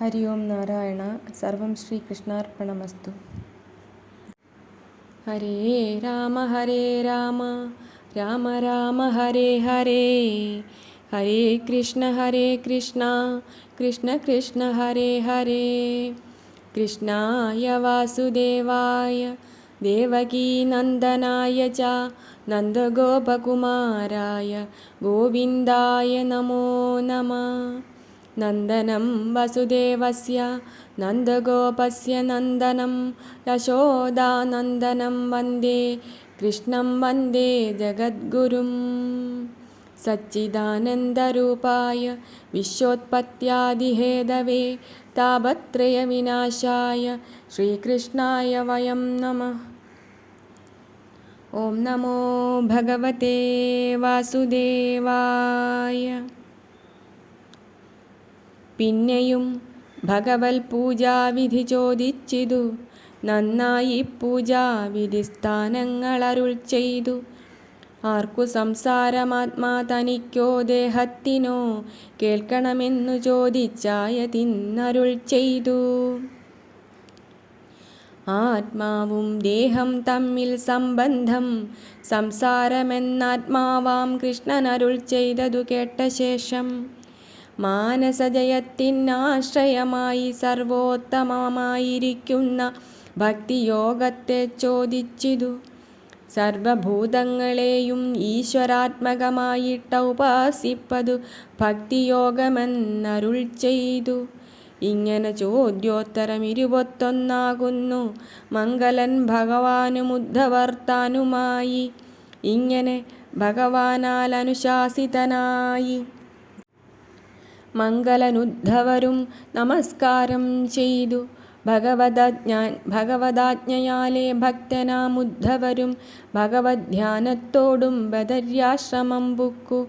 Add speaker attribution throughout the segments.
Speaker 1: हरि ओं नारायण सर्वं श्रीकृष्णार्पणमस्तु। हरे राम हरे राम राम राम हरे हरे। हरे कृष्ण हरे कृष्ण कृष्ण कृष्ण हरे हरे। कृष्णाय वासुदेवाय देवकीनन्दनाय च नन्दगोपकुमाराय गोविन्दाय नमो नमः। नन्दनं वसुदेवस्य नन्दगोपस्य नन्दनं यशोदानन्दनं वन्दे कृष्णं वन्दे जगद्गुरुं सच्चिदानन्दरूपाय विश्वोत्पत्यादिहेदवे तावत्त्रयविनाशाय श्रीकृष्णाय वयं नमः। ॐ नमो भगवते वासुदेवाय। പിന്നെയും ഭഗവത് പൂജാവിധി ചോദിച്ചിതു. നന്നായി പൂജാവിധി സ്ഥാനങ്ങൾ അരുൾ ചെയ്തു. ആർക്കു സംസാരമാത്മാ തനിക്കോ ദേഹത്തിനോ കേൾക്കണമെന്നു ചോദിച്ചായ തിന്നരുൾ ചെയ്തു. ആത്മാവും ദേഹം തമ്മിൽ സംബന്ധം സംസാരമെന്നാത്മാവാം കൃഷ്ണനരുൾ ചെയ്തതു കേട്ട ശേഷം മാനസജയത്തിനാശ്രയമായി സർവോത്തമമായിരിക്കുന്ന ഭക്തിയോഗത്തെ ചോദിച്ചിതു. സർവഭൂതങ്ങളെയും ഈശ്വരാത്മകമായിട്ട ഉപാസിപ്പതു ഭക്തിയോഗമെന്നരുൾ ചെയ്തു. ഇങ്ങനെ ചോദ്യോത്തരം ഇരുപത്തൊന്നാകുന്നു. മംഗലൻ ഭഗവാനും ഉദ്ധവർത്താനുമായി ഇങ്ങനെ ഭഗവാനാൽ അനുശാസിതനായി. മംഗലനുദ്ധവരും നമസ്കാരം ചെയ്തു. ഭഗവതാജ്ഞാ ഭഗവതാജ്ഞയാലെ ഭക്തനാമുദ്ധവരും ഭഗവദ്ധ്യാനത്തോടും ബദര്യാശ്രമം ബുക്കു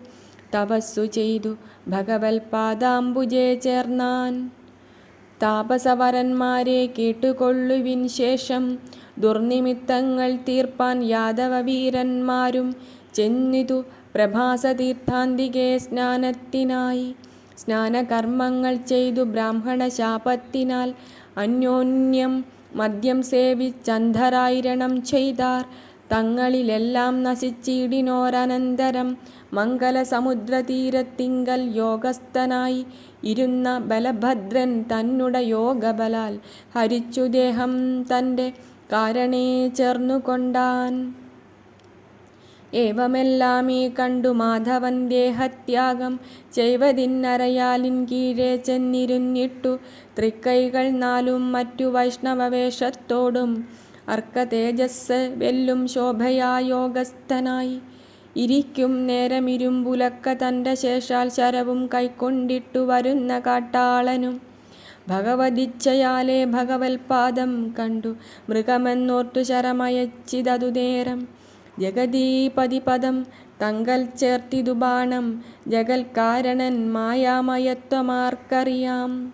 Speaker 1: തപസ്സു ചെയ്തു. ഭഗവത്പാദാംബുജെ ചേർന്നാൻ. താപസവരന്മാരെ കേട്ടുകൊള്ളുവിൻ ശേഷം ദുർനിമിത്തങ്ങൾ തീർപ്പാൻ യാദവവീരന്മാരും ചെന്നിതു പ്രഭാസതീർത്ഥാന്തികെ സ്നാനത്തിനായി. സ്നാനകർമ്മങ്ങൾ ചെയ്തു ബ്രാഹ്മണ ശാപത്തിനാൽ അന്യോന്യം മദ്യം സേവിച്ചന്ധരായിരണം ചെയ്താർ. തങ്ങളിലെല്ലാം നശിച്ചിടിനോരനന്തരം മംഗലസമുദ്രതീരത്തിങ്കൽ യോഗസ്ഥനായി ഇരുന്ന ബലഭദ്രൻ തന്നുടെ യോഗബലാൽ. ഹരിച്ചു ദേഹം തന്റെ കാരണേ ചേർന്നുകൊണ്ടാൻ ഏവമെല്ലാമേ കണ്ടു മാധവൻ ദേഹത്യാഗം ചെയ്വതിന്നരയാലിൻ കീഴെ ചെന്നിരുന്നിട്ടു തൃക്കൈകൾ നാലും മറ്റു വൈഷ്ണവവേഷത്തോടും അർക്കതേജസ് വെല്ലും ശോഭയായോഗസ്ഥനായി. ഇരിക്കും നേരമിരുമ്പുലക്ക തന്റെ ശേഷാൽ ശരവും കൈക്കൊണ്ടിട്ടു വരുന്ന കാട്ടാളനും. ഭഗവതിച്ഛയാലെ ഭഗവത്പാദം കണ്ടു. മൃഗമെന്നോർത്തു ശരമയച്ചിതതു നേരം ജഗദീപതിപദം തങ്കൽ ചേർത്തിതു ബാണം. ജഗൽക്കാരണൻ മായാമയത്വമാർക്കറിയാം.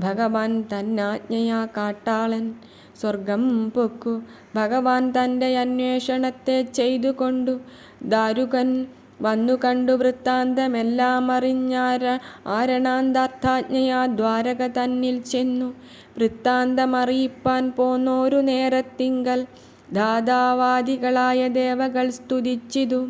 Speaker 1: ഭഗവാൻ തന്നാജ്ഞയാ കാട്ടാളൻ. സ്വർഗം പൊക്കു. ഭഗവാൻ തന്റെ അന്വേഷണത്തെ ചെയ്തുകൊണ്ടു ദാരുകൻ വന്നു കണ്ടു വൃത്താന്തമെല്ലാം അറിഞ്ഞാര ആരണാന്താർത്ഥാജ്ഞയാ ദ്വാരക തന്നിൽ ചെന്നു. വൃത്താന്തമറിയിപ്പാൻ പോന്നോരു നേരത്തിങ്കൽ ദാതാവാദികളായ ദേവകൾ സ്തുതിച്ചിതു.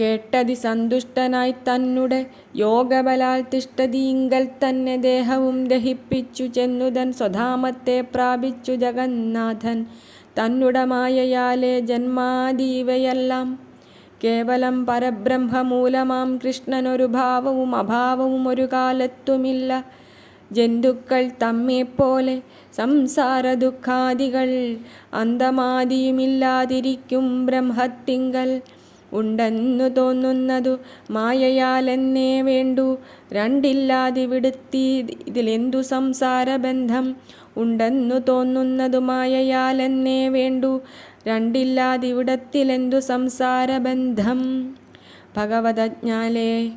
Speaker 1: കേട്ടതി സന്തുഷ്ടനായി തന്നുടെ യോഗബലാൽ തിഷ്ടതീങ്കൽ തന്നെ ദേഹവും ദഹിപ്പിച്ചു ചെന്നുതൻ സ്വധാമത്തെ പ്രാപിച്ചു ജഗന്നാഥൻ. തന്നുടമായയാലെ ജന്മാദീവയെല്ലാം കേവലം പരബ്രഹ്മമൂലമാം കൃഷ്ണനൊരു ഭാവവും അഭാവവും ഒരു കാലത്തുമില്ല. ജന്തുക്കൾ തമ്മെപ്പോലെ സംസാര ദുഃഖാദികൾ അന്തമാദിയുമില്ലാതിരിക്കും ബ്രഹ്മത്തിങ്കൽ. ഉണ്ടെന്നു തോന്നുന്നതു മായയാലെന്നേ വേണ്ടു. രണ്ടില്ലാതിവിടുത്തി ഇതിലെന്തു സംസാരബന്ധം? ഉണ്ടെന്നു തോന്നുന്നതു മായയാലെന്നേ വേണ്ടു. രണ്ടില്ലാതിവിടത്തിലെന്തു സംസാരബന്ധം? ഭഗവതജ്ഞാലേ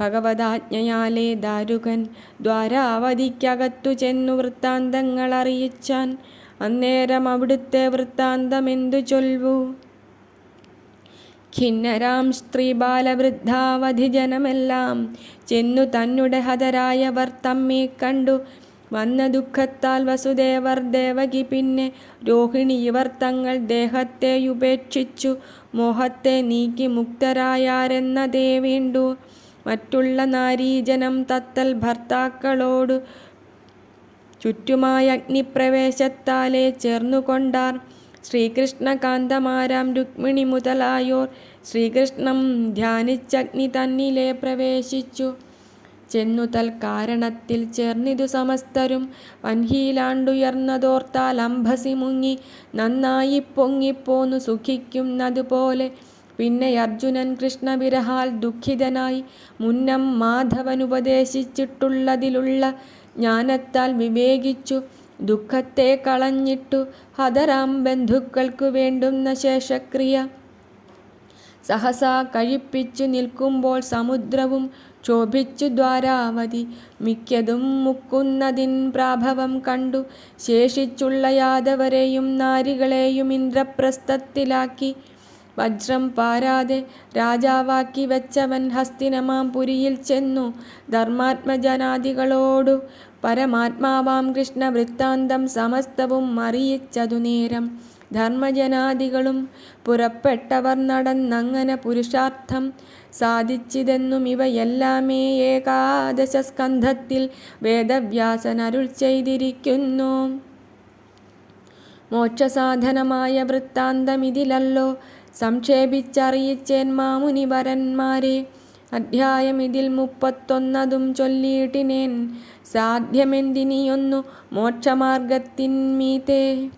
Speaker 1: ഭഗവതാജ്ഞയാലെ ദാരുകൻ ദ്വാരാവതിക്കകത്തു ചെന്നു വൃത്താന്തങ്ങൾ അറിയിച്ചാൻ. അന്നേരം അവിടുത്തെ വൃത്താന്തമെന്തു ചൊൽവു? ഖിന്നരാം സ്ത്രീ ബാലവൃദ്ധാവധി ജനമെല്ലാം ചെന്നു തന്നുടെ ഹതരായവർ തമ്മെ കണ്ടു. വന്ന ദുഃഖത്താൽ വസുദേവർ ദേവകി പിന്നെ രോഹിണി ഇവർ തങ്ങൾ ദേഹത്തെ ഉപേക്ഷിച്ചു. മോഹത്തെ നീക്കി മുക്തരായാരെന്നതേ വേണ്ടു. മറ്റുള്ള നാരീജനം തത്തൽ ഭർത്താക്കളോടു ചുറ്റുമായ അഗ്നിപ്രവേശത്താലേ ചേർന്നുകൊണ്ടാർ. ശ്രീകൃഷ്ണകാന്തമാരാം രുക്മിണി മുതലായോർ ശ്രീകൃഷ്ണം ധ്യാനിച്ചഗ്നി തന്നിലെ പ്രവേശിച്ചു. ചെന്നു തൽക്കാരണത്തിൽ ചേർന്നിതു സമസ്തരും വൻഹിയിലാണ്ടുയർന്നതോർത്താൽ അംഭസി മുങ്ങി നന്നായി പൊങ്ങിപ്പോന്നു സുഖിക്കുന്നതുപോലെ പിന്നെ അർജുനൻ കൃഷ്ണവിരഹാൽ ദുഃഖിതനായി മുന്നം മാധവനുപദേശിച്ചിട്ടുള്ളതിലുള്ള ജ്ഞാനത്താൽ വിവേകിച്ചു ദുഃഖത്തെ കളഞ്ഞിട്ടു ഹതരാം ബന്ധുക്കൾക്കു വേണ്ടുന്ന ശേഷക്രിയ. സഹസാ കഴിപ്പിച്ചു നിൽക്കുമ്പോൾ സമുദ്രവും ക്ഷോഭിച്ചു ദ്വാരാവതി മിക്കതും മുക്കുന്നതിൻ പ്രാഭവം കണ്ടു. ശേഷിച്ചുള്ള യാദവരെയും നാരികളെയും ഇന്ദ്രപ്രസ്ഥത്തിലാക്കി. വജ്രം പാരാതെ രാജാവാക്കി വെച്ചവൻ ഹസ്തിനമാം പുരിയിൽ ചെന്നു. ധർമാത്മജനാദികളോടു പരമാത്മാവാം കൃഷ്ണ വൃത്താന്തം സമസ്തവും അറിയിച്ചതു നേരം. ധർമ്മജനാദികളും പുറപ്പെട്ടവർ നടന്നങ്ങനെ പുരുഷാർത്ഥം സാധിച്ചിതെന്നും ഇവയെല്ലാമേ ഏകാദശ സ്കന്ധത്തിൽ വേദവ്യാസൻ അരുൾ ചെയ്തിരിക്കുന്നു. മോക്ഷസാധനമായ വൃത്താന്തമിതിലല്ലോ സംക്ഷേപിച്ചറിയിച്ചേൻ മാമുനിവരന്മാരെ. അധ്യായം ഇതിൽ മുപ്പത്തൊന്നതും ചൊല്ലിയിട്ടിനേൻ. സാധ്യമെന്തിനിയൊന്നു മോക്ഷമാർഗത്തിന്മീതേ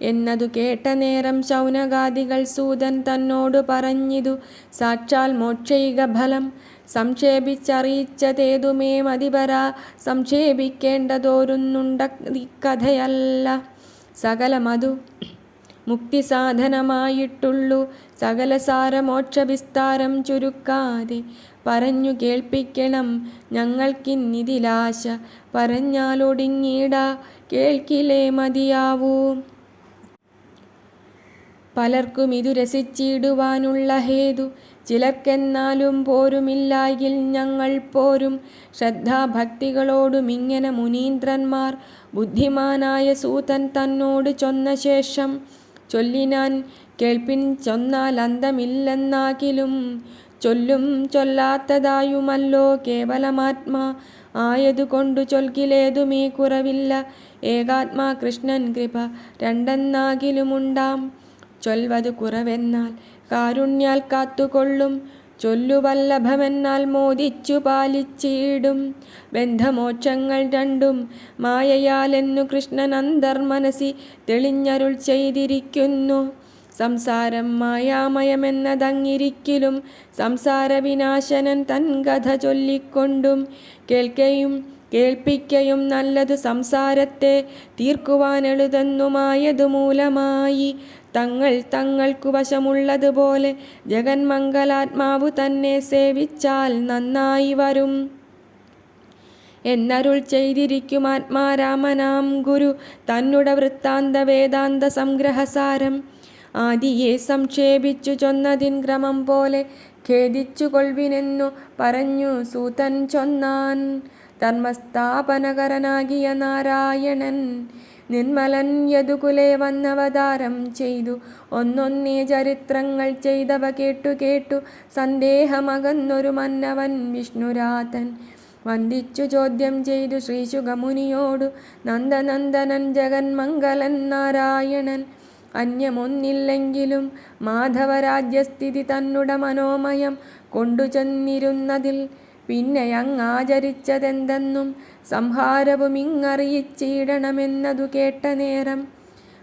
Speaker 1: എന്നതു കേട്ട നേരം ശൗനകാദികൾ സൂതൻ തന്നോട് പറഞ്ഞിതു സാക്ഷാൽ മോക്ഷൈക ഫലം സംക്ഷേപിച്ചറിയിച്ചതേതുമേ മതിപരാ. സംക്ഷേപിക്കേണ്ടതോരുന്നുണ്ട കഥയല്ല സകലമതു മുക്തി സാധനമായിട്ടുള്ളു സകല സാരമോക്ഷ വിസ്താരം ചുരുക്കാതെ. പറഞ്ഞു കേൾപ്പിക്കണം ഞങ്ങൾക്കിന്നിതിലാശ. പറഞ്ഞാലൊടുങ്ങിടാ കേൾക്കിലേ മതിയാവൂ. പലർക്കും ഇതു രസിച്ചിടുവാനുള്ള ഹേതു. ചിലർക്കെന്നാലും പോരുമില്ലായിൽ ഞങ്ങൾ പോരും. ശ്രദ്ധാഭക്തികളോടും ഇങ്ങനെ മുനീന്ദ്രന്മാർ ബുദ്ധിമാനായ സൂതൻ തന്നോട് ചൊന്ന ശേഷം ചൊല്ലിനാൻ കേൾപ്പിൻ ചൊന്നാൽ അന്തമില്ലെന്നാകിലും ചൊല്ലും ചൊല്ലാത്തതായുമല്ലോ കേവലമാത്മാ. ആയതുകൊണ്ടു ചൊൽകിലേതുമേ കുറവില്ല. ഏകാത്മാ കൃഷ്ണൻ കൃപ രണ്ടെന്നാകിലുമുണ്ടാം. ചൊൽവതു കുറവെന്നാൽ കാരുണ്യാൽ കാത്തുകൊള്ളും. ചൊല്ലുവല്ലഭമെന്നാൽ മോദിച്ചു പാലിച്ചിടും. ബന്ധമോക്ഷങ്ങൾ രണ്ടും മായയാലെന്നു കൃഷ്ണൻ അന്തർമനസി തെളിഞ്ഞരുൾ ചെയ്തിരിക്കുന്നു. സംസാരം മായാമയമെന്നതങ്ങിരിക്കലും സംസാരവിനാശനൻ തൻ കഥ ചൊല്ലിക്കൊണ്ടും കേൾക്കയും കേൾപ്പിക്കയും നല്ലത് സംസാരത്തെ തീർക്കുവാൻ തീർക്കുവാനെളുതെന്നുമായതു മൂലമായി തങ്ങൾ തങ്ങൾക്കു വശമുള്ളതുപോലെ ജഗന്മംഗലാത്മാവ് തന്നെ സേവിച്ചാൽ നന്നായി വരും. എന്നരുൾ ചെയ്തിരിക്കും ആത്മാരാമനാം ഗുരു തന്നുട വൃത്താന്ത വേദാന്ത സംഗ്രഹസാരം. ആദിയെ സംക്ഷേപിച്ചു ചൊന്നതിൻ ക്രമം പോലെ ഖേദിച്ചു കൊൾവിനെന്നു പറഞ്ഞു സൂതൻ ചൊന്നാൻ. ധർമ്മസ്ഥാപനകരനാകിയ നാരായണൻ നിർമ്മലൻ യദുകുലെ വന്നവതാരം ചെയ്തു. ഒന്നൊന്നേ ചരിത്രങ്ങൾ ചെയ്തവ കേട്ടു കേട്ടു സന്ദേഹമകന്നൊരു മന്നവൻ വിഷ്ണുരാതൻ. വന്ദിച്ചു ചോദ്യം ചെയ്തു ശ്രീശുഖമുനിയോടു നന്ദനന്ദനൻ ജഗന്മംഗലൻ നാരായണൻ. അന്യമൊന്നില്ലെങ്കിലും മാധവരാജ്യസ്ഥിതി തന്നുട മനോമയം കൊണ്ടു ചെന്നിരുന്നതിൽ പിന്നെ അങ്ങാചരിച്ചതെന്തെന്നും സംഹാരവും ഇങ്ങറിയിച്ചിടണമെന്നതു കേട്ട നേരം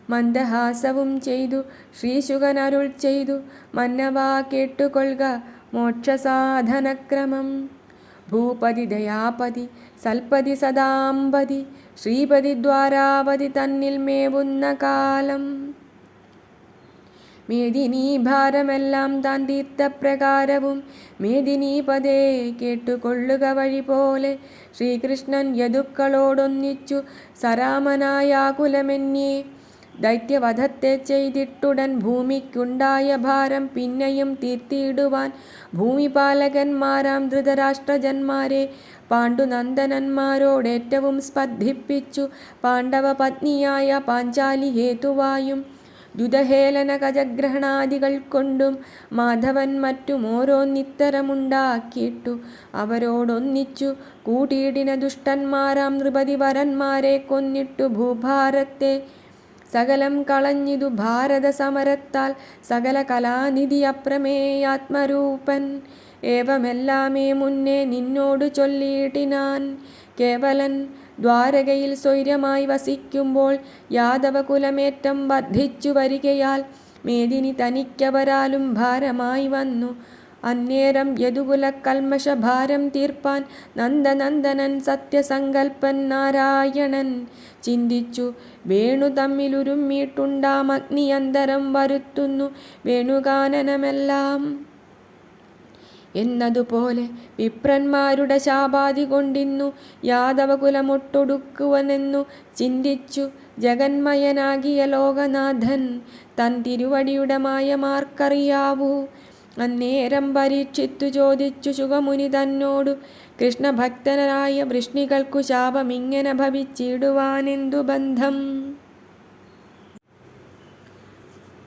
Speaker 1: മന്ദഹാസവും ചെയ്തു ശ്രീശുകനരുൾ ചെയ്തു മന്നവാ കേട്ടുകൊള്ളുക മോക്ഷസാധനക്രമം. ഭൂപതി ദയാപതി സൽപതി സദാംപതി ശ്രീപതി ദ്വാരാപതി തന്നിൽ മേവുന്ന കാലം. മേദിനീ ഭാരമെല്ലാം താൻ തീർത്ഥപ്രകാരവും പതേ കേട്ടുകൊള്ളുക വഴി പോലെ ശ്രീകൃഷ്ണൻ യദുക്കളോടൊന്നിച്ചു സരാമനായാകുലമെന്യേ ദൈത്യവധത്തെ ചെയ്തിട്ടുടൻ ഭൂമിക്കുണ്ടായ ഭാരം പിന്നെയും തീർത്തിയിടുവാൻ ഭൂമിപാലകന്മാരാം ധൃതരാഷ്ട്രജന്മാരെ പാണ്ഡുനന്ദനന്മാരോടേറ്റവും സ്പർദ്ധിപ്പിച്ചു. പാണ്ഡവ പത്നിയായ പാഞ്ചാലി ഹേതുവായും ദ്യുതഹേളന ഗജഗ്രഹണാദികൾ കൊണ്ടും മാധവൻ മറ്റും ഓരോന്നിത്തരമുണ്ടാക്കിയിട്ടു. അവരോടൊന്നിച്ചു കൂട്ടിയിടിന ദുഷ്ടന്മാരാം നൃപതി വരന്മാരെ കൊന്നിട്ടു ഭൂഭാരത്തെ. സകലം കളഞ്ഞിതു ഭാരത സമരത്താൽ സകല കലാനിധി അപ്രമേയാത്മരൂപൻ ഏവമെല്ലാമേ മുന്നേ നിന്നോടു ചൊല്ലിയിട്ടിനാൻ കേവലൻ ദ്വാരകയിൽ സ്വൈര്യമായി വസിക്കുമ്പോൾ യാദവകുലമേറ്റം വർദ്ധിച്ചു വരികയാൽ മേദിനി തനിക്കവരാലും ഭാരമായി വന്നു. അന്നേരം യദുകുല കൽമഷഭാരം തീർപ്പാൻ നന്ദനന്ദനൻ സത്യസങ്കൽപ്പൻ നാരായണൻ ചിന്തിച്ചു. വേണു തമ്മിലുരുമ്മിയിട്ടുണ്ടാം അഗ്നിയന്തരം വരുത്തുന്നു വേണുഗാനനമെല്ലാം എന്നതുപോലെ വിപ്രന്മാരുടെ ശാപാതി കൊണ്ടിന്നു. യാദവകുലമൊട്ടൊടുക്കുവനെന്നു ചിന്തിച്ചു ജഗന്മയനാകിയ ലോകനാഥൻ. തൻ തിരുവടിയുടെ മായമാർക്കറിയാവൂ. അന്നേരം പരീക്ഷിത്തു ചോദിച്ചു ശുഖമുനി തന്നോടു കൃഷ്ണഭക്തനായ വൃഷ്ണികൾക്കു ശാപമിങ്ങനെ ഭവിച്ചിടുവാനെന്തു ബന്ധം?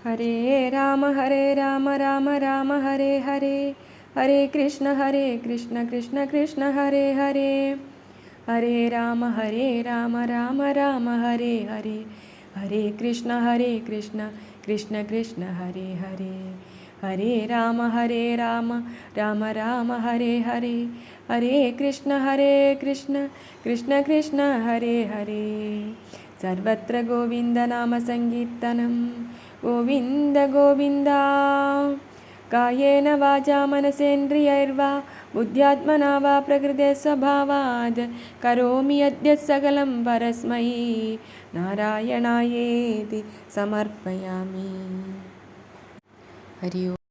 Speaker 1: ഹരേ രാമ ഹരേ രാമ രാമ രാമ ഹരേ ഹരേ. हरे कृष्ण हरे कृष्ण कृष्ण कृष्ण हरे हरे। हरे राम हरे राम राम राम हरे हरे। हरे कृष्ण हरे कृष्ण कृष्ण कृष्ण हरे हरे। हरे राम हरे राम राम राम हरे हरे। हरे कृष्ण हरे कृष्ण कृष्ण कृष्ण हरे हरे। सर्वत्र गोविन्दनामसङ्कीर्तनं गोविन्द गोविन्द कायेन वाचा मनसेन्द्रियैर्वा बुद्ध्यात्मना वा प्रकृते स्वभावाद् करोमि अद्य सकलं परस्मै। नारायणायेति समर्पयामि। हरि ओम्।